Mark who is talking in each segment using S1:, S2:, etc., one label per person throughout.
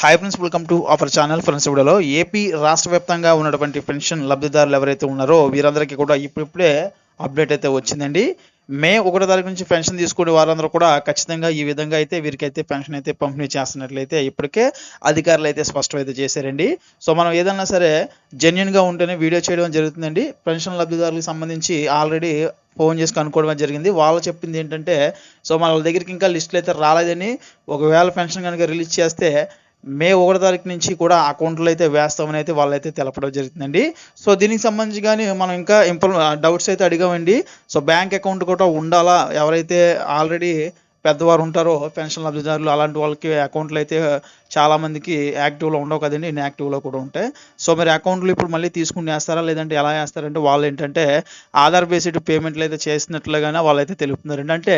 S1: Hi friends welcome to our channel friends వీడియోలో AP రాష్ట్ర వ్యాప్తంగా ఉన్నటువంటి పెన్షన్ లబ్ధిదారులు ఎవరైతే ఉన్నారో వీరందరికీ కూడా ఇప్పుడిప్పుడే అప్డేట్ అయితే వచ్చిందండి. మే ఒకటో తారీఖు నుంచి పెన్షన్ తీసుకునే వారందరూ కూడా ఖచ్చితంగా ఈ విధంగా అయితే వీరికైతే పెన్షన్ అయితే పంపిణీ చేస్తున్నట్లయితే ఇప్పటికే అధికారులు అయితే స్పష్టం అయితే చేశారండి. సో మనం ఏదన్నా సరే జెన్యున్గా ఉంటేనే వీడియో చేయడం జరుగుతుందండి. పెన్షన్ లబ్ధిదారులకు సంబంధించి ఆల్రెడీ ఫోన్ చేసి కనుక్కోవడం జరిగింది. వాళ్ళు చెప్పింది ఏంటంటే సో మన దగ్గరికి ఇంకా లిస్టులు అయితే రాలేదని ఒకవేళ పెన్షన్ కనుక రిలీజ్ చేస్తే మే ఒకటో తారీఖు నుంచి కూడా అకౌంట్లో అయితే వేస్తామని అయితే వాళ్ళైతే తెలపడం జరుగుతుందండి సో దీనికి సంబంధించి కానీ మనం ఇంకా ఇంప్రూవ్ డౌట్స్ అయితే అడిగామండి. సో బ్యాంక్ అకౌంట్ కూడా ఉండాలా? ఎవరైతే ఆల్రెడీ పెద్దవారు ఉంటారో పెన్షన్ లబ్ధిదారులు అలాంటి వాళ్ళకి అకౌంట్లు అయితే చాలా మందికి యాక్టివ్లో ఉండవు కదండి ఇన్యాక్టివ్లో కూడా ఉంటాయి. సో మరి అకౌంట్లు ఇప్పుడు మళ్ళీ తీసుకుని వేస్తారా? లేదంటే ఎలా వేస్తారంటే వాళ్ళు ఏంటంటే ఆధార్ బేస్డ్ పేమెంట్లు అయితే చేసినట్లుగానే వాళ్ళైతే తెలుపుతున్నారండి. అంటే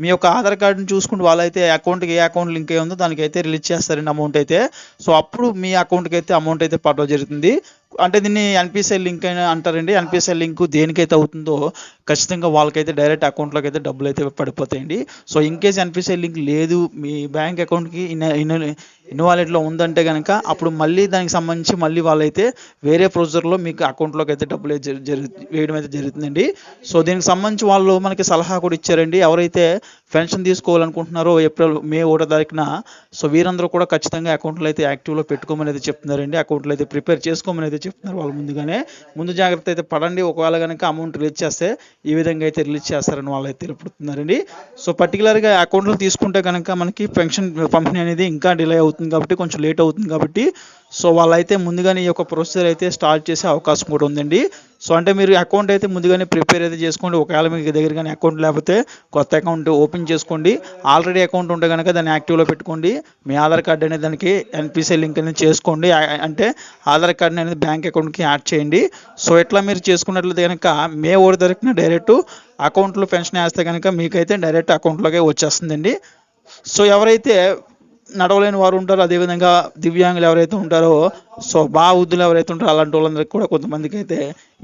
S1: మీ యొక్క ఆధార్ కార్డుని చూసుకుంటూ వాళ్ళైతే అకౌంట్కి ఏ అకౌంట్ లింక్ అయి ఉందో దానికి అయితే రిలీజ్ చేస్తారండి అమౌంట్ అయితే. సో అప్పుడు మీ అకౌంట్కి అయితే అమౌంట్ అయితే పడడం జరుగుతుంది. అంటే దీన్ని ఎన్పిసిఐ లింక్ అయినా అంటారండి. ఎన్పిసిఐ లింక్ దేనికైతే అవుతుందో ఖచ్చితంగా వాళ్ళకైతే డైరెక్ట్ అకౌంట్లోకి అయితే డబ్బులు అయితే పడిపోతాయండి. So in case NPCI link లేదు మీ బ్యాంక్ అకౌంట్కి ఇన్ ఇన్వాలెట్లో ఉందంటే కనుక అప్పుడు మళ్ళీ దానికి సంబంధించి మళ్ళీ వాళ్ళైతే వేరే ప్రొసీజర్లో మీకు అకౌంట్లోకి అయితే డబ్బులు అయితే జరు- జరుగు వేయడం అయితే జరుగుతుందండి. సో దీనికి సంబంధించి వాళ్ళు మనకి సలహా కూడా ఇచ్చారండి. ఎవరైతే పెన్షన్ తీసుకోవాలనుకుంటున్నారో ఏప్రిల్ మే ఒకటో తారీఖున సో వీరందరూ కూడా ఖచ్చితంగా అకౌంట్లో అయితే యాక్టివ్లో పెట్టుకోమని అయితే చెప్తున్నారండి. అకౌంట్లో అయితే ప్రిపేర్ చేసుకోమని అయితే చెప్తున్నారు వాళ్ళు ముందుగానే. ముందు జాగ్రత్త అయితే పడండి. ఒకవేళ కనుక అమౌంట్ రిలీజ్ చేస్తే ఈ విధంగా అయితే రిలీజ్ చేస్తారని వాళ్ళు అయితే తెలుపుతున్నారండి. సో పర్టికులర్గా అకౌంట్లో తీసుకుంటే కనుక మనకి పెన్షన్ పంపిణీ అనేది ఇంకా డిలే అవుతుంది కాబట్టి కొంచెం లేట్ అవుతుంది కాబట్టి సో వాళ్ళైతే ముందుగానే ఈ యొక్క ప్రొసీజర్ అయితే స్టార్ట్ చేసే అవకాశం కూడా ఉందండి. సో అంటే మీరు అకౌంట్ అయితే ముందుగానే ప్రిపేర్ అయితే చేసుకోండి. ఒకవేళ మీకు దగ్గర కానీ అకౌంట్ లేకపోతే కొత్త అకౌంట్ ఓపెన్ చేసుకోండి. ఆల్రెడీ అకౌంట్ ఉంటే కనుక దాన్ని యాక్టివ్లో పెట్టుకోండి. మీ ఆధార్ కార్డ్ అనేది దానికి ఎన్పిసిఐ లింక్ అనేది చేసుకోండి. అంటే ఆధార్ కార్డ్ని అనేది బ్యాంక్ అకౌంట్కి యాడ్ చేయండి. సో ఎట్లా మీరు చేసుకున్నట్లయితే కనుక మే ఒకటి తరపున డైరెక్ట్ అకౌంట్లో పెన్షన్ వేస్తే కనుక మీకైతే డైరెక్ట్ అకౌంట్లోకే వచ్చేస్తుందండి. సో ఎవరైతే నడవలేని వారు ఉంటారు. అదేవిధంగా దివ్యాంగులు ఎవరైతే ఉంటారో సో బాగా వృద్ధులు ఎవరైతే ఉంటారో అలాంటి వాళ్ళందరికీ కూడా కొంతమందికి అయితే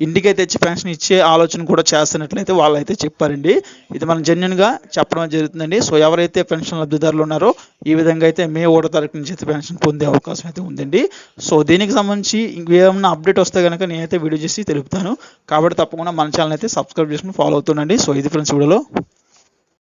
S1: ఇంటికే తెచ్చి పెన్షన్ ఇచ్చే ఆలోచన కూడా చేస్తున్నట్లయితే వాళ్ళైతే చెప్పారండి. ఇది మనం జెన్యున్గా చెప్పడం జరుగుతుందండి. సో ఎవరైతే పెన్షన్ లబ్ధిదారులు ఉన్నారో ఈ విధంగా అయితే మే ఒకటో తారీఖు నుంచి అయితే పెన్షన్ పొందే అవకాశం అయితే ఉందండి. సో దీనికి సంబంధించి ఇంకేమన్నా అప్డేట్ వస్తే కనుక నేనైతే వీడియో చేసి తెలుపుతాను. కాబట్టి తప్పకుండా మన ఛానల్ అయితే సబ్స్క్రైబ్ చేసుకుని ఫాలో అవుతుండండి. సో ఇది ఫ్రెండ్స్ వీడియోలో.